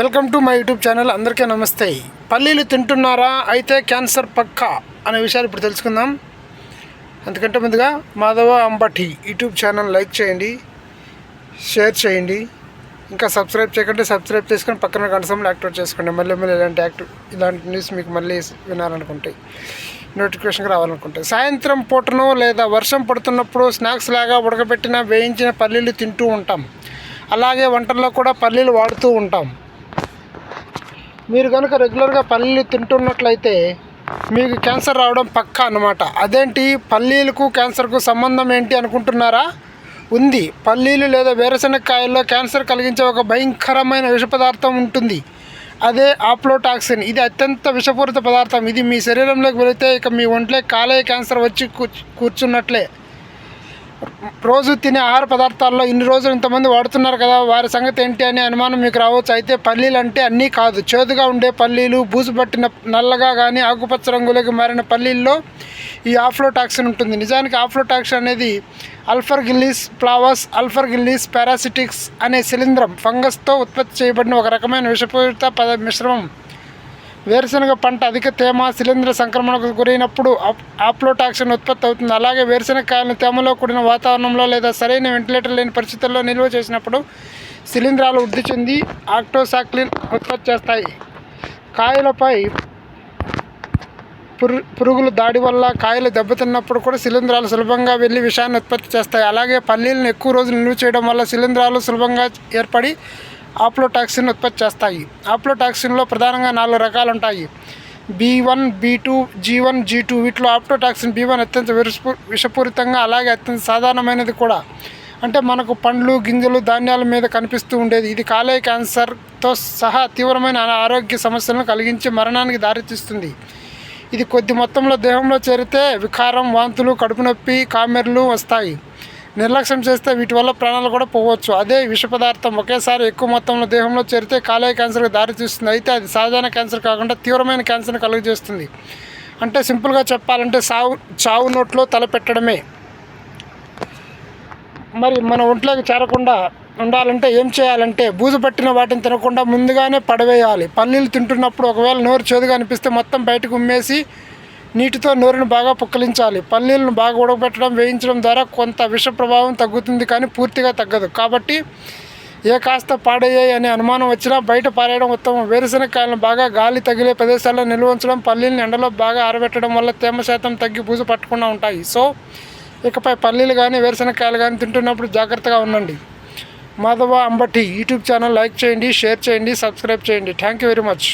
Welcome to my YouTube channel. అందరికీ నమస్తే. పల్లీలు తింటున్నారా? అయితే క్యాన్సర్ పక్కా అనే విషయాలు ఇప్పుడు తెలుసుకుందాం. అందుకంటే ముందుగా Madhava Ambati YouTube channel like చేయండి షేర్ చేయండి. ఇంకా సబ్స్క్రైబ్ చేయకండి సబ్స్క్రైబ్ చేసుకొని పక్కన గంటసంలో యాక్టివేట్ చేసుకోండి. మళ్ళీ మళ్ళీ ఇలాంటి యాక్టివ్ ఇలాంటి న్యూస్ మీకు మళ్ళీ వినాలనుకుంటే నోటిఫికేషన్ రావాలనుకుంటే. సాయంత్రం పూటను లేదా వర్షం పడుతున్నప్పుడు స్నాక్స్ లాగా ఉడకబెట్టిన వేయించిన పల్లీలు తింటూ ఉంటాం. అలాగే వంటల్లో కూడా పల్లీలు వాడుతూ ఉంటాం. మీరు కనుక రెగ్యులర్గా పల్లీలు తింటున్నట్లయితే మీకు క్యాన్సర్ రావడం పక్కా అన్నమాట. అదేంటి? పల్లీలకు క్యాన్సర్కు సంబంధం ఏంటి అనుకుంటున్నారా? ఉంది. పల్లీలు లేదా వేరుశనగకాయల్లో క్యాన్సర్ కలిగించే ఒక భయంకరమైన విష పదార్థం ఉంటుంది. అదే ఆప్లోటాక్సిన్. ఇది అత్యంత విషపూరిత పదార్థం. ఇది మీ శరీరంలోకి వెళితే ఇక మీ ఒంట్లో కాలేయ క్యాన్సర్ వచ్చి కూర్చున్నట్లే. రోజు తినే ఆహార పదార్థాల్లో ఇన్ని రోజులు ఇంతమంది వాడుతున్నారు కదా వారి సంగతి ఏంటి అనే అనుమానం మీకు రావచ్చు. అయితే పల్లీలు అంటే అన్నీ కాదు. చేదుగా ఉండే పల్లీలు బూజు పట్టిన నల్లగా కానీ ఆకుపచ్చ రంగులోకి మారిన పల్లీల్లో ఈ ఆఫ్లోటాక్సిన్ ఉంటుంది. నిజానికి ఆఫ్లోటాక్సిన్ అనేది అల్ఫర్ గిల్లీస్ ఫ్లావస్ అల్ఫర్ గిల్లీస్ పారాసిటిక్స్ అనే శిలీంద్రం ఫంగస్తో ఉత్పత్తి చేయబడిన ఒక రకమైన విషపూరిత పద మిశ్రమం వేరుశనగ పంట అధిక తేమ శిలీంధ్ర సంక్రమణకు గురైనప్పుడు ఆప్లోటాక్సిన్ ఉత్పత్తి అవుతుంది. అలాగే వేరుశనగ కాయలను తేమలో కూడిన వాతావరణంలో లేదా సరైన వెంటిలేటర్ లేని పరిస్థితుల్లో నిల్వ చేసినప్పుడు శిలీంధ్రాలు వృద్ధి చెంది ఆక్టోసాక్లిన్ ఉత్పత్తి చేస్తాయి. కాయలపై పురు పురుగుల దాడి వల్ల కాయలు దెబ్బతిన్నప్పుడు కూడా శిలీంధ్రాలు సులభంగా వెళ్ళి విషాన్ని ఉత్పత్తి చేస్తాయి. అలాగే పల్లీలను ఎక్కువ రోజులు నిల్వ చేయడం వల్ల శిలీంధ్రాలు సులభంగా ఏర్పడి ఆప్లోటాక్సిన్ ఉత్పత్తి చేస్తాయి. ఆప్లోటాక్సిన్లో ప్రధానంగా నాలుగు రకాలు ఉంటాయి B one B two G one G two వీటిలో ఆప్లోటాక్సిన్ బీ వన్ అత్యంత విషపూ విషపూరితంగా అలాగే అత్యంత సాధారణమైనది కూడా. అంటే మనకు పండ్లు గింజలు ధాన్యాల మీద కనిపిస్తూ ఉండేది. ఇది కాలేయ క్యాన్సర్తో సహా తీవ్రమైన ఆరోగ్య సమస్యలను కలిగించి మరణానికి దారితీస్తుంది. ఇది కొద్ది మొత్తంలో దేహంలో చేరితే వికారం వాంతులు కడుపు నొప్పి కామెర్లు వస్తాయి. నిర్లక్ష్యం చేస్తే వీటి వల్ల ప్రాణాలు కూడా పోవచ్చు. అదే విష పదార్థం ఒకేసారి ఎక్కువ మొత్తంలో దేహంలో చేరితే కాలేయ క్యాన్సర్కి దారితీస్తుంది అయితే అది సాధారణ క్యాన్సర్ కాకుండా తీవ్రమైన క్యాన్సర్ని కలుగజేస్తుంది. అంటే సింపుల్గా చెప్పాలంటే సావు చావు నోట్లో తలపెట్టడమే మరి మన ఒంట్లోకి చేరకుండా ఉండాలంటే ఏం చేయాలంటే బూజు పట్టిన వాటిని తినకుండా ముందుగానే పడవేయాలి. పల్లీలు తింటున్నప్పుడు ఒకవేళ నోరు చేదుగా అనిపిస్తే మొత్తం బయటకు ఉమ్మేసి నీటితో నోరును బాగా పుక్కలించాలి. పల్లీలను బాగా ఉడకబెట్టడం వేయించడం ద్వారా కొంత విష ప్రభావం తగ్గుతుంది కానీ పూర్తిగా తగ్గదు. కాబట్టి ఏ కాస్త పాడయ్యాయి అనే అనుమానం వచ్చినా బయట పారేయడం ఉత్తమం. వేరుశనగకాయలను బాగా గాలి తగిలే ప్రదేశాల్లో నిల్వ ఉంచడం పల్లీలను ఎండలో బాగా ఆరబెట్టడం వల్ల తేమ శాతం తగ్గి పూజ పట్టకుండా ఉంటాయి. సో ఇకపై పల్లీలు కానీ వేరుశనగకాయలు కానీ తింటున్నప్పుడు జాగ్రత్తగా ఉండండి. Madhava Ambati YouTube channel like చేయండి షేర్ చేయండి సబ్స్క్రైబ్ చేయండి. Thank you very much.